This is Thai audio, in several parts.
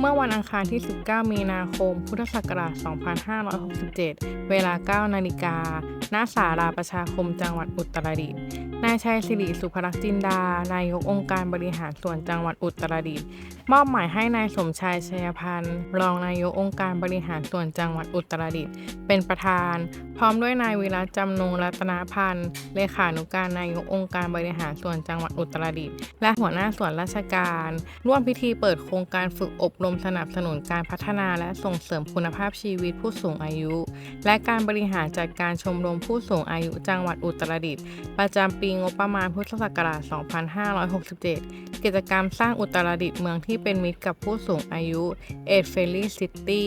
เมื่อวันอังคารที่ 19 มีนาคม พุทธศักราช 2567 เวลา 9 นาฬิกา ณ ศาลาประชาคมจังหวัดอุตรดิตถ์ นายชัยศิริสุภลักษณ์จินดา นายกองค์การบริหารส่วนจังหวัดอุตรดิตถ์ มอบหมายให้นายสมชายชัยพันธ์ รองนายกองค์การบริหารส่วนจังหวัดอุตรดิตถ์ เป็นประธาน พร้อมด้วยนายวิรัตจำนงรัตนพันธ์ เลขานุการนายกองค์การบริหารส่วนจังหวัดอุตรดิตถ์ และหัวหน้าส่วนราชการ ร่วมพิธีเปิดโครงการฝึกอบรมสนับสนุนการพัฒนาและส่งเสริมคุณภาพชีวิตผู้สูงอายุ และการบริหารจัดการชมรมผู้สูงอายุจังหวัดอุตรดิตถ์ประจำปีงบประมาณพุทธศักราช 2567 กิจกรรมสร้างอุตรดิตถ์เมืองที่เป็นมิตรกับผู้สูงอายุ e d f r i e n d l y City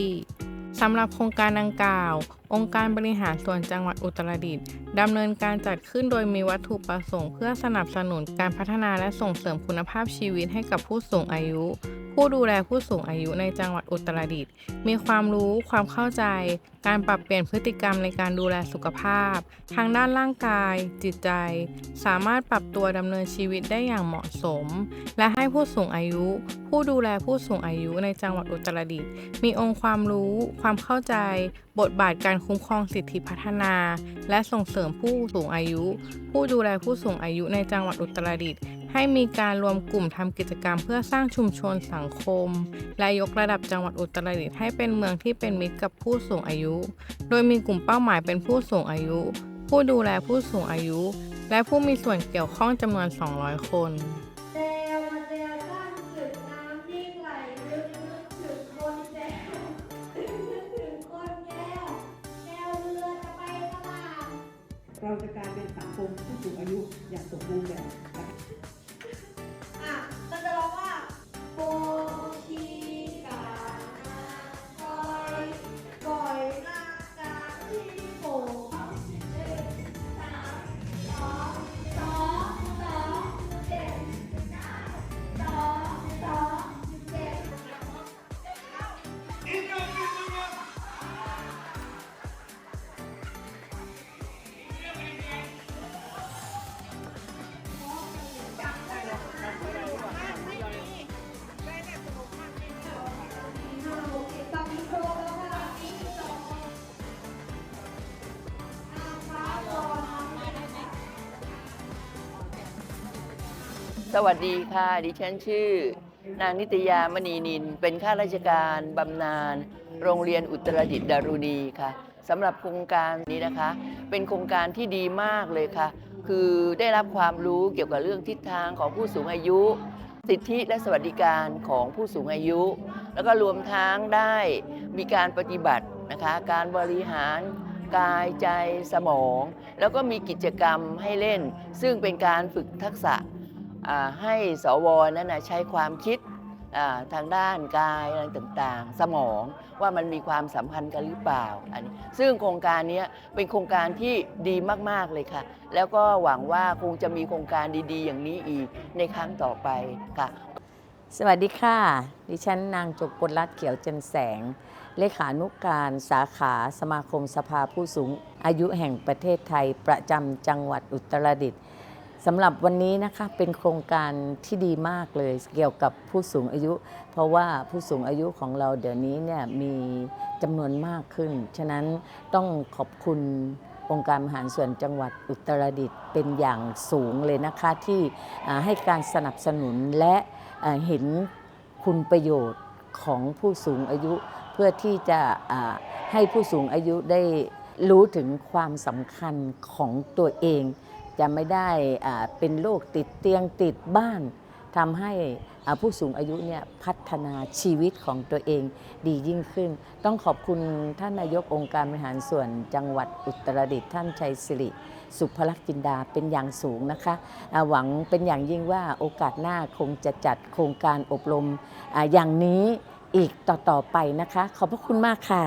สำหรับโครงการดังกล่าว องค์การบริหารส่วนจังหวัดอุตรดิตถ์ดำเนินการจัดขึ้นโดยมีวัตถุประสงค์เพื่อสนับสนุนการพัฒนาและส่งเสริมคุณภาพชีวิตให้กับผู้สูงอายุ ผู้ดูแลผู้สูงอายุในจังหวัดอุตรดิตถ์มีความรู้ความเข้าใจ การปรับเปลี่ยนพฤติกรรมในการดูแลสุขภาพ ทางด้านร่างกาย จิตใจ สามารถปรับตัวดำเนินชีวิตได้อย่างเหมาะสม และให้ผู้สูงอายุ ผู้ดูแลผู้สูงอายุในจังหวัดอุตรดิตถ์มีองค์ความรู้ ความเข้าใจ บทบาทการคุ้มครองสิทธิพัฒนา และส่งเสริมผู้สูงอายุ ผู้ดูแลผู้สูงอายุในจังหวัดอุตรดิตถ์ ให้มีการรวมกลุ่มทำกิจกรรมเพื่อสร้างชุมชนสังคม และยกระดับจังหวัดอุตรดิตถ์ให้เป็นเมืองที่เป็นมิตรกับผู้สูงอายุ โดยมีกลุ่มเป้าหมายเป็นผู้สูงอายุ ผู้ดูแลผู้สูงอายุ และผู้มีส่วนเกี่ยวข้องจำนวน 200 คนเซลล์มาเซลล์ตั้งจุดน้ำนิ่งไหลลึกนึกถึงคนเราจะกลายเป็นสังคมผู้สูงอายุอย่างสมบูรณ์แบบ สวัสดีค่ะ ดิฉันชื่อ นางนิตยามณีนิน เป็นข้าราชการบำนาญโรงเรียนอุตรดิตดารุณีค่ะสำหรับโครงการนี้นะคะ เป็นโครงการที่ดีมากเลยค่ะ คือได้รับความรู้เกี่ยวกับเรื่องทิศทางของผู้สูงอายุ สิทธิและสวัสดิการของผู้สูงอายุ แล้วก็รวมทั้งได้มีการปฏิบัตินะคะ การบริหารกายใจสมอง แล้วก็มีกิจกรรมให้เล่น ซึ่งเป็นการฝึกทักษะ ให้สวนั้นใช้ความคิดทางด้านกายอะไรต่างๆ สมองว่ามันมีความสัมพันธ์กันหรือเปล่าอันนี้ซึ่งโครงการนี้เป็นโครงการที่ดีมากๆเลยค่ะ แล้วก็หวังว่าคงจะมีโครงการดีๆ อย่างนี้อีกในครั้งต่อไปค่ะ สวัสดีค่ะ ดิฉันนางจบกลรัตน์เขียวจันแสง เลขานุการสาขาสมาคมสภาผู้สูง อายุแห่งประเทศไทยประจำจังหวัดอุตรดิตถ์ สำหรับวันนี้นะคะเป็นโครงการที่ดีมากเลยเกี่ยวกับผู้สูงอายุ เพราะว่าผู้สูงอายุของเราเดี๋ยวนี้เนี่ยมีจำนวนมากขึ้น ฉะนั้นต้องขอบคุณองค์การมหารส่วนจังหวัดอุตรดิตถ์เป็นอย่างสูงเลยนะคะที่ให้การสนับสนุนและเห็นคุณประโยชน์ของผู้สูงอายุ เพื่อที่จะให้ผู้สูงอายุได้รู้ถึงความสำคัญของตัวเอง จะไม่ได้เป็นโรคติดเตียงติดบ้านทำให้ผู้สูงอายุเนี่ยพัฒนาชีวิตของตัวเองดียิ่งขึ้น ต้องขอบคุณท่านนายกองค์การบริหารส่วนจังหวัดอุตรดิตถ์ท่านชัยศิริ สุภลักษณ์จินดาเป็นอย่างสูงนะคะ หวังเป็นอย่างยิ่งว่าโอกาสหน้าคงจะจัดโครงการอบรมอาอย่างนี้อีกต่อๆไปนะคะ ขอบพระคุณมากค่ะ